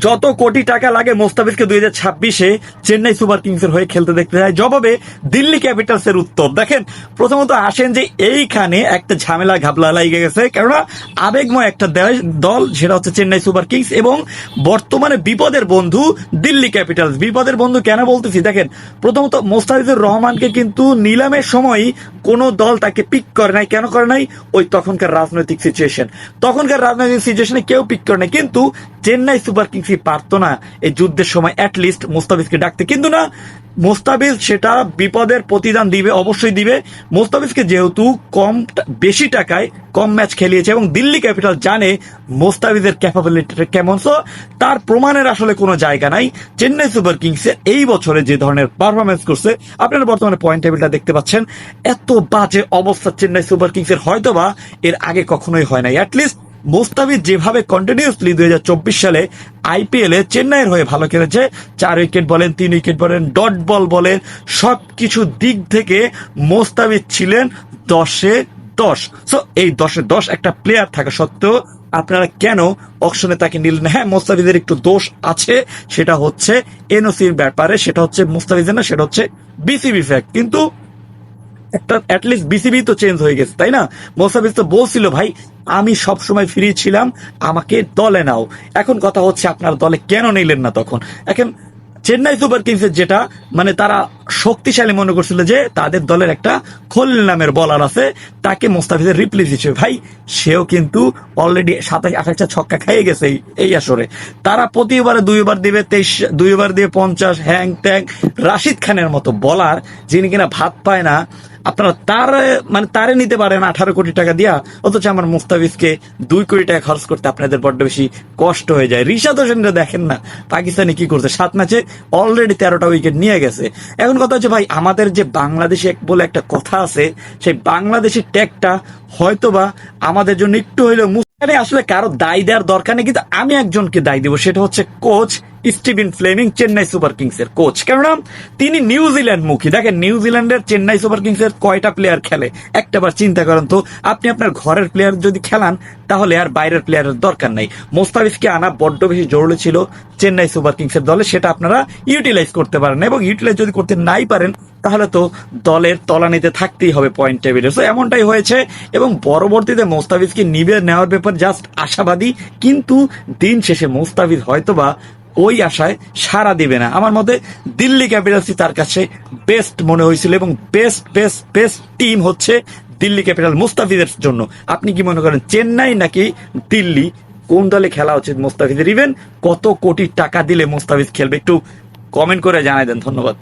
যত কোটি টাকা লাগে মোস্তাফিজকে দুই হাজার ছাব্বিশে চেন্নাই সুপার কিংস এর হয়ে খেলতে দেখতে যায়। জবাবে দিল্লি ক্যাপিটালস এর উত্তর। দেখেন, প্রথমত আসেন যে এইখানে একটা ঝামেলা ঘাবলা লাগিয়ে গেছে। কেননা, আবেগময় একটা দল, সেটা হচ্ছে চেন্নাই সুপার কিংস এবং বর্তমানে বিপদের বন্ধু দিল্লি ক্যাপিটালস। বিপদের বন্ধু কেন বলতেছি? দেখেন, প্রথমত মোস্তাফিজুর রহমানকে কিন্তু নিলামের সময় কোনো দল তাকে পিক করে নাই। কেন করে নাই? ওই তখনকার রাজনৈতিক সিচুয়েশন তখনকার রাজনৈতিক সিচুয়েশনে কেউ পিক করে নাই। কিন্তু চেন্নাই সুপার কিংসই পারতো না এই যুদ্ধের সময় অ্যাটলিস্ট মোস্তাফিজকে ডাকতে। কিন্তু না, মোস্তাফিজ সেটা বিপদের প্রতিদান দিবে, অবশ্যই দিবে। মোস্তাফিজকে যেহেতু কম বেশি টাকায় কম ম্যাচ খেলিয়েছে এবং দিল্লি ক্যাপিটাল জানে মোস্তাফিজের ক্যাপাবিলিটি কেমন। সো তার প্রমাণের আসলে কোনো জায়গা নাই। চেন্নাই সুপার কিংসের এই বছরে যে ধরনের পারফরমেন্স করছে, আপনারা বর্তমানে পয়েন্ট টেবিলটা দেখতে পাচ্ছেন। এত বাজে অবস্থা চেন্নাই সুপার কিংসের হয়তোবা এর আগে কখনোই হয় নাই। অ্যাটলিস্ট মোস্তাফিজ যেভাবে কন্টিনিউসলি দুই হাজার চব্বিশ সালে আইপিএল চেন্নাইয়ের হয়ে ভালো খেলেছে, চার উইকেট বলেন, তিন উইকেট বলেন ডট বল বলেন সব কিছু দিক থেকে মোস্তাফিজ ছিলেন দশে দশ। সো এই দশে দশ একটা প্লেয়ার থাকা সত্ত্বেও আপনারা কেন অকশনে তাকে নিলেন? হ্যাঁ মোস্তাফিজের একটু দোষ আছে, সেটা হচ্ছে এনওসির ব্যাপারে, সেটা হচ্ছে মোস্তাফিজের না, সেটা হচ্ছে বিসিবি ফ্যাক্ট কিন্তু একটা অ্যাটলিস্ট বিসিবি তো চেঞ্জ হয়ে গেছে, তাই না? মোসাফিজ তো বলছিল, ভাই, আমি সব সময় ফ্রি ছিলাম, আমাকে দলে নাও। এখন কথা হচ্ছে, আপনার দলে কেন নিলেন না তখন? এখন চেন্নাই সুপার কিংসের যেটা মানে তারা শক্তিশালী মনে করছিল যে তাদের দলের একটা খলিল নামের বলার আছে, তাকে মোস্তাফিজের রিপ্লেস হিসেবে। ভাই, সেও কিন্তু অলরেডি সাতাশ আঠাশটা ছক্কা খেয়ে গেছে এই- আসরে। তারা প্রতি ওভারে দুই ওভার দিবে তেইশ দুই ওভার দিয়ে পঞ্চাশ, হ্যাং ত্যাং, রাশিদ খানের মতো বলার যিনি কিনা ভাত পায় না, আপনারা তার মানে তারে নিতে পারেন আঠারো কোটি টাকা দিয়া, অথচ আমার মুস্তাফিজকে দুই কোটি টাকা খরচ করতে আপনাদের বড্ড বেশি কষ্ট হয়ে যায়। রিশাদ হোসেনরা দেখেন না, পাকিস্তানি কি করছে? সাত ম্যাচে অলরেডি তেরোটা উইকেট নিয়ে গেছে। এখন কথা হচ্ছে ভাই, আমাদের যে বাংলাদেশে বলে একটা কথা আছে, সেই বাংলাদেশের ট্যাগটা হয়তোবা আমাদের জন্য একটু হইলেও আসলে কারও দায় দেওয়ার দরকার নেই, কিন্তু আমি একজনকে দায় দিব, সেটা হচ্ছে coach Steven Fleming Chennai Super Kings এর কোচ কেননা, তিনি নিউজিল্যান্ড মুখী। দেখেন নিউজিল্যান্ডের চেন্নাই সুপার কিংস এর কয়টা প্লেয়ার খেলে? একটা বার চিন্তা করেন তো, আপনি আপনার ঘরের প্লেয়ার যদি খেলান, তাহলে আর বাইরের প্লেয়ারের দরকার নাই। মোস্তাফিজকে আনা বড্ড বেশি জরুরি ছিল চেন্নাই সুপার কিংস এর দলে, সেটা আপনারা ইউটিলাইজ করতে পারেন এবং ইউটিলাইজ যদি করতে নাই পারেন, তাহলে তো দলের তলানিতে থাকতেই হবে পয়েন্ট টেবিলে সো এমনটাই হয়েছে এবং পরবর্তীতে মোস্তাফিজকে নিবে নেওয়ার ব্যাপার জাস্ট আশাবাদী। কিন্তু দিন শেষে মোস্তাফিজ হয়তোবা ওই আশায় সারা দিবে না। আমার মতে দিল্লি ক্যাপিটালসই তার কাছে বেস্ট মনে হয়েছিল এবং বেস্ট বেস্ট বেস্ট টিম হচ্ছে দিল্লি ক্যাপিটাল মুস্তাফিজের জন্য। আপনি কি মনে করেন চেন্নাই নাকি দিল্লি? কোন দলে খেলা উচিত মুস্তাফিজের ইভেন কত কোটি টাকা দিলে মুস্তাফিজ খেলবে? একটু কমেন্ট করে জানাই দেন। ধন্যবাদ।